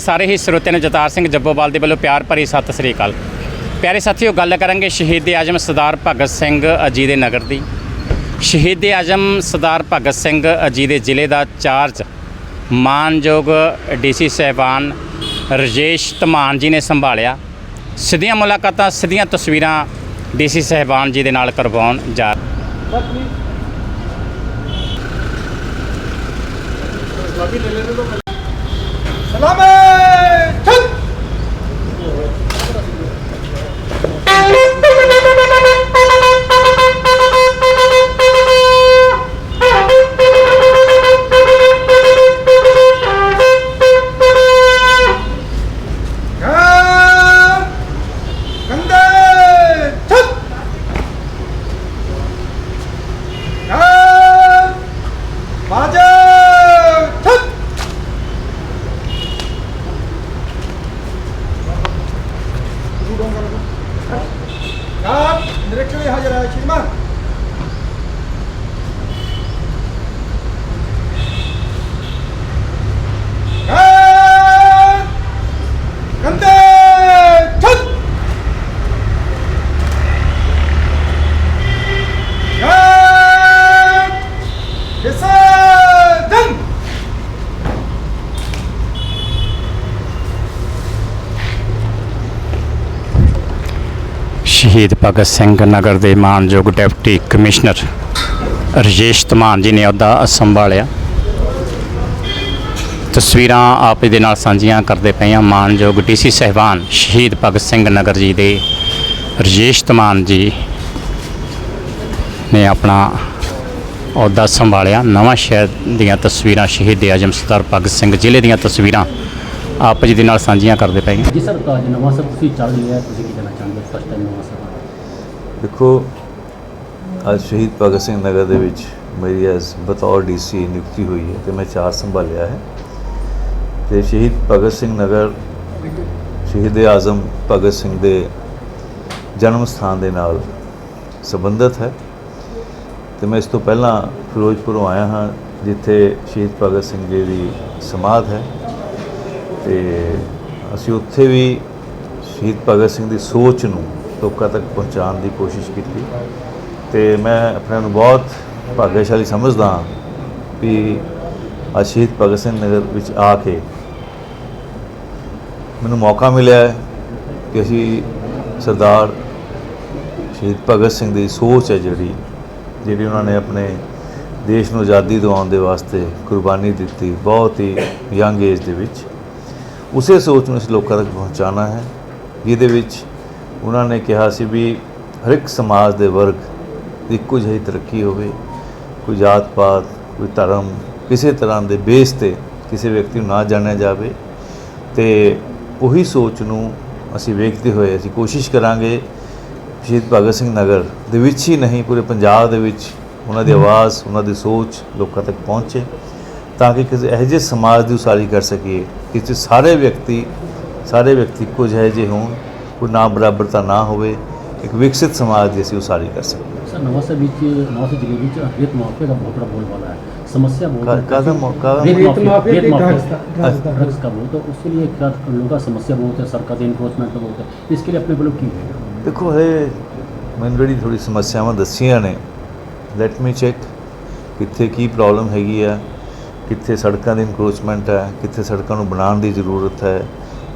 ਸਾਰੇ ਹੀ ਸਰੋਤਿਆਂ ਨੂੰ ਜਤਾਰ ਸਿੰਘ ਜੱਬੋਵਾਲ ਦੇ ਵੱਲੋਂ ਪਿਆਰ ਭਰੀ ਸਤਿ ਸ੍ਰੀ ਅਕਾਲ। ਪਿਆਰੇ ਸਾਥੀਓ, ਗੱਲ ਕਰਾਂਗੇ ਸ਼ਹੀਦ ਆਜਮ ਸਰਦਾਰ ਭਗਤ ਸਿੰਘ ਅਜੀ ਦੇ ਨਗਰ ਦੀ। ਸ਼ਹੀਦ ਆਜਮ ਸਰਦਾਰ ਭਗਤ ਸਿੰਘ ਅਜੀ ਦੇ ਜ਼ਿਲ੍ਹੇ ਦਾ ਚਾਰਜ ਮਾਨਯੋਗ ਡੀਸੀ ਸਹਿਬਾਨ ਰਜੇਸ਼ ਧਮਾਨ ਜੀ ਨੇ ਸੰਭਾਲਿਆ। ਸਿੱਧੀਆਂ ਮੁਲਾਕਾਤਾਂ, ਸਿੱਧੀਆਂ ਤਸਵੀਰਾਂ ਡੀਸੀ ਸਹਿਬਾਨ ਜੀ ਦੇ ਨਾਲ ਕਰਵਾਉਣ ਜਾ ਸਲਾਮੇ 하지만 됐어! 등! ਸ਼ਹੀਦ ਭਗਤ ਸਿੰਘ ਨਗਰ ਦੇ ਮਾਨਯੋਗ ਡਿਪਟੀ ਕਮਿਸ਼ਨਰ ਰਜੇਸ਼ ਧਮਾਨ ਜੀ ਨੇ ਅਹੁਦਾ ਸੰਭਾਲਿਆ। ਤਸਵੀਰਾਂ ਆਪ ਦੇ ਨਾਲ ਸਾਂਝੀਆਂ ਕਰਦੇ ਪਏ ਹਾਂ। ਮਾਨਯੋਗ ਡੀਸੀ ਸਹਿਬਾਨ ਸ਼ਹੀਦ ਭਗਤ ਸਿੰਘ ਨਗਰ ਜੀ ਦੇ ਰਜੇਸ਼ ਧਮਾਨ ਜੀ ਨੇ ਆਪਣਾ ਅਹੁਦਾ ਸੰਭਾਲਿਆ। ਨਵਾਂ ਸ਼ਹਿਰ ਦੀਆਂ ਤਸਵੀਰਾਂ ਸ਼ਹੀਦ ਆਜਮ ਸਰਦਾਰ ਭਗਤ ਸਿੰਘ ਜ਼ਿਲ੍ਹੇ ਦੀਆਂ ਤਸਵੀਰਾਂ ਆਪ ਜੀ ਦੇ ਨਾਲ ਸਾਂਝੀਆਂ ਕਰਦੇ ਪਏ ਜੀ ਸਰ ਨਵਾਂ ਸਰ ਤੁਸੀਂ ਚੱਲ ਲਿਆ ਤੁਸੀਂ ਕੀ ਕਹਿਣਾ ਫਸਟ ਟਾਈਮ ਨਵਾਂ ਸਰ ਦੇਖੋ, ਅੱਜ ਸ਼ਹੀਦ ਭਗਤ ਸਿੰਘ ਨਗਰ ਦੇ ਵਿੱਚ ਮੇਰੀ ਐਸ ਬਤੌਰ ਡੀਸੀ ਨਿਯੁਕਤੀ ਹੋਈ ਹੈ ਤੇ ਮੈਂ ਚਾਰ ਸੰਭਾਲਿਆ ਹੈ। ਤੇ ਸ਼ਹੀਦ ਭਗਤ ਸਿੰਘ ਨਗਰ, ਸ਼ਹੀਦ ਆਜ਼ਮ ਭਗਤ ਸਿੰਘ ਦੇ ਜਨਮ ਸਥਾਨ ਦੇ ਨਾਲ ਸੰਬੰਧਿਤ ਹੈ। ਤੇ ਮੈਂ ਇਸ ਤੋਂ ਪਹਿਲਾਂ ਫਿਰੋਜ਼ਪੁਰੋਂ ਆਇਆ ਹਾਂ, ਜਿੱਥੇ ਸ਼ਹੀਦ ਭਗਤ ਸਿੰਘ ਜੀ ਦੀ ਸਮਾਧ ਹੈ। ਤੇ ਅਸੀਂ ਉੱਥੇ ਵੀ ਸ਼ਹੀਦ ਭਗਤ ਸਿੰਘ ਦੀ ਸੋਚ ਨੂੰ ਲੋਕਾਂ ਤੱਕ ਪਹੁੰਚਾਉਣ ਦੀ ਕੋਸ਼ਿਸ਼ ਕੀਤੀ ਤੇ ਮੈਂ ਆਪਣੇ ਨੂੰ ਬਹੁਤ ਭਾਗਸ਼ਾਲੀ ਸਮਝਦਾ ਹਾਂ ਵੀ ਅੱਜ ਸ਼ਹੀਦ ਭਗਤ ਸਿੰਘ ਨਗਰ ਵਿੱਚ ਆ ਕੇ ਮੈਨੂੰ ਮੌਕਾ ਮਿਲਿਆ ਕਿ ਅਸੀਂ ਸਰਦਾਰ ਸ਼ਹੀਦ ਭਗਤ ਸਿੰਘ ਦੀ ਸੋਚ ਹੈ ਜਿਹੜੀ ਜਿਹੜੀ ਉਹਨਾਂ ਨੇ ਆਪਣੇ ਦੇਸ਼ ਨੂੰ ਆਜ਼ਾਦੀ ਦਿਵਾਉਣ ਦੇ ਵਾਸਤੇ ਕੁਰਬਾਨੀ ਦਿੱਤੀ ਬਹੁਤ ਹੀ ਯੰਗ ਏਜ ਦੇ ਵਿੱਚ। ਉਸੇ ਸੋਚ ਨੂੰ ਅਸੀਂ ਲੋਕਾਂ ਤੱਕ ਪਹੁੰਚਾਉਣਾ ਹੈ। ਜਿਹਦੇ ਵਿੱਚ ਉਹਨਾਂ ਨੇ ਕਿਹਾ ਸੀ ਵੀ ਹਰ ਇੱਕ ਸਮਾਜ ਦੇ ਵਰਗ ਦੀ ਇੱਕੋ ਜਿਹੀ ਤਰੱਕੀ ਹੋਵੇ ਕੋਈ ਜਾਤ ਪਾਤ ਕੋਈ ਧਰਮ ਕਿਸੇ ਤਰ੍ਹਾਂ ਦੇ ਬੇਸ ਤੇ ਕਿਸੇ ਵਿਅਕਤੀ ਨੂੰ ਨਾ ਜਾਣਿਆ ਜਾਵੇ ਤੇ ਉਹੀ ਸੋਚ ਨੂੰ ਅਸੀਂ ਵੇਖਦੇ ਹੋਏ ਅਸੀਂ ਕੋਸ਼ਿਸ਼ ਕਰਾਂਗੇ ਸ਼ਹੀਦ ਭਗਤ ਸਿੰਘ ਨਗਰ ਦੇ ਵਿੱਚ ਹੀ ਨਹੀਂ ਪੂਰੇ ਪੰਜਾਬ ਦੇ ਵਿੱਚ ਉਹਨਾਂ ਦੀ ਆਵਾਜ਼ ਉਹਨਾਂ ਦੀ ਸੋਚ ਲੋਕਾਂ ਤੱਕ ਪਹੁੰਚੇ ਤਾਂ ਕਿ ਕਿਸੇ ਇਹੋ ਜਿਹੇ ਸਮਾਜ ਦੀ ਉਸਾਰੀ ਕਰ ਸਕੀਏ ਕਿ ਸਾਰੇ ਵਿਅਕਤੀ ਸਾਰੇ ਵਿਅਕਤੀ ਇੱਕੋ ਜਿਹੇ ਜਿਹੇ ਹੋਣ ਕੋਈ ਨਾ ਬਰਾਬਰਤਾ ਨਾ ਹੋਵੇ ਇੱਕ ਵਿਕਸਿਤ ਸਮਾਜ ਦੀ ਅਸੀਂ ਉਸਾਰੀ ਕਰ ਸਕੀਏ ਸਰ ਨਵਾਂ ਸਰ ਵਿੱਚ ਨਵਾਂ ਸਰ ਜ਼ਿਲ੍ਹੇ ਵਿੱਚ ਰੇਤ ਮਾਫੀਆ ਦਾ ਬਹੁਤ ਬੜਾ ਬੋਲਬਾਲਾ है समस्या बहुत का- है काहदा मौ- काहदा रेत रेत माफिया माफिया रेत की माफिया ड्रग्स का- ड्रग्स का- ड्रग्स का बहुत तो उसके लिए क्या लोगों का समस्या बहुत है सरकार के इन्फोर्समेंट बहुत है इसके लिए अपने बलों की है ਦੇਖੋ ਹੇ ਮੈਨੂੰ ਜਿਹੜੀ ਥੋੜੀ ਸਮੱਸਿਆਵਾਂ ਦੱਸੀਆਂ ਨੇ ਲੈਟ ਮੀ ਚੈੱਕ ਕਿੱਥੇ ਕੀ ਪ੍ਰੋਬਲਮ ਹੈਗੀ ਆ ਕਿੱਥੇ ਸੜਕਾਂ ਦੀ ਇਨਕਰੋਚਮੈਂਟ ਹੈ ਕਿੱਥੇ ਸੜਕਾਂ ਨੂੰ ਬਣਾਉਣ ਦੀ ਜ਼ਰੂਰਤ ਹੈ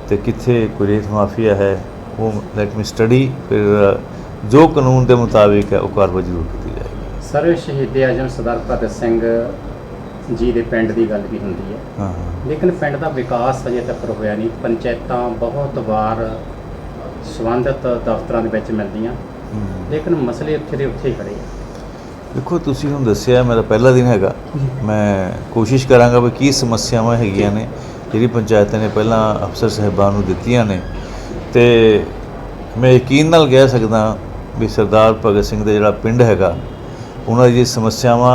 ਤੇ ਕਿੱਥੇ ਕੋਈ ਰੇਤ ਮਾਫੀਆ ਹੈ ਉਹ ਲੈਟ ਮੀ ਸਟੱਡੀ ਫਿਰ ਜੋ ਕਾਨੂੰਨ ਦੇ ਮੁਤਾਬਿਕ ਹੈ ਉਹ ਕਾਰਵਾਈ ਜ਼ਰੂਰ ਕੀਤੀ ਜਾਏਗੀ। ਸਰ ਸ਼ਹੀਦ ਆਜਮ ਸਰਦਾਰ ਭਗਤ ਸਿੰਘ ਜੀ ਦੇ ਪਿੰਡ ਦੀ ਗੱਲ ਵੀ ਹੁੰਦੀ ਹੈ। ਹਾਂ ਲੇਕਿਨ ਪਿੰਡ ਦਾ ਵਿਕਾਸ ਅਜੇ ਤੱਕ ਹੋਇਆ ਨਹੀਂ। ਪੰਚਾਇਤਾਂ ਬਹੁਤ ਵਾਰ ਸੰਬੰਧਿਤ ਦਫ਼ਤਰਾਂ ਦੇ ਵਿੱਚ ਮਿਲਦੀਆਂ। ਲੇਕਿਨ ਮਸਲੇ ਉੱਥੇ ਦੇ ਉੱਥੇ ਹੀ ਖੜੇ ਆ। ਦੇਖੋ ਤੁਸੀਂ ਹੁਣ ਦੱਸਿਆ ਮੇਰਾ ਪਹਿਲਾ ਦਿਨ ਹੈਗਾ। ਮੈਂ ਕੋਸ਼ਿਸ਼ ਕਰਾਂਗਾ ਵੀ ਕੀ ਸਮੱਸਿਆਵਾਂ ਹੈਗੀਆਂ ਨੇ। ਜਿਹੜੀ ਪੰਚਾਇਤਾਂ ਨੇ ਪਹਿਲਾਂ ਅਫਸਰ ਸਹਿਬਾਨ ਨੂੰ ਦਿੱਤੀਆਂ ਨੇ ਤੇ ਮੈਂ ਯਕੀਨ ਨਾਲ ਕਹਿ ਸਕਦਾ ਵੀ ਸਰਦਾਰ ਭਗਤ ਸਿੰਘ ਦਾ ਜਿਹੜਾ ਪਿੰਡ ਹੈਗਾ ਉਹਨਾਂ ਦੀ ਸਮੱਸਿਆਵਾਂ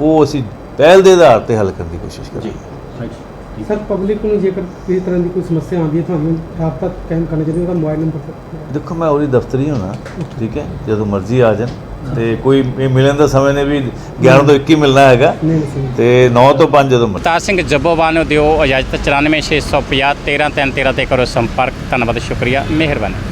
ਉਹ ਅਸੀਂ ਪਹਿਲ ਦੇ ਆਧਾਰ ਤੇ ਹੱਲ ਕਰਨ ਦੀ ਕੋਸ਼ਿਸ਼ ਕਰਾਂਗੇ ਸਰ ਪਬਲਿਕ ਨੂੰ ਜੇਕਰ ਕਿਸੇ ਤਰ੍ਹਾਂ ਦੀ ਕੋਈ ਸਮੱਸਿਆ ਆਉਂਦੀ ਹੈ ਤੁਹਾਨੂੰ ਰਾਬਤਾ ਕਾਇਮ ਕਰਨਾ ਚਾਹੀਦਾ ਉਹਦਾ ਮੋਬਾਈਲ ਨੰਬਰ ਦੇਖੋ ਮੈਂ ਉਹਦੀ ਦਫ਼ਤਰੀ ਹੋਣਾ ਠੀਕ ਹੈ ਜਦੋਂ ਮਰਜ਼ੀ ਆ ਜਾਣ। ਤੇ ਕੋਈ ਇਹ ਮਿਲਣ ਦਾ ਸਮੇਂ ਨੇ ਵੀ 11 ਤੋਂ 21 ਮਿਲਣਾ ਹੈਗਾ। ਤੇ 9 ਤੋਂ 5 ਜਦੋਂ। ਅਵਤਾਰ ਸਿੰਘ ਜੱਬੋਵਾਲ ਨੂੰ ਦਿਓ ਇਜਾਜ਼ਤ। 94650 13313 ਤੇ ਕਰੋ ਸੰਪਰਕ। ਧੰਨਵਾਦ ਸ਼ੁਕਰੀਆ। ਮਿਹਰਬਾਨੀ।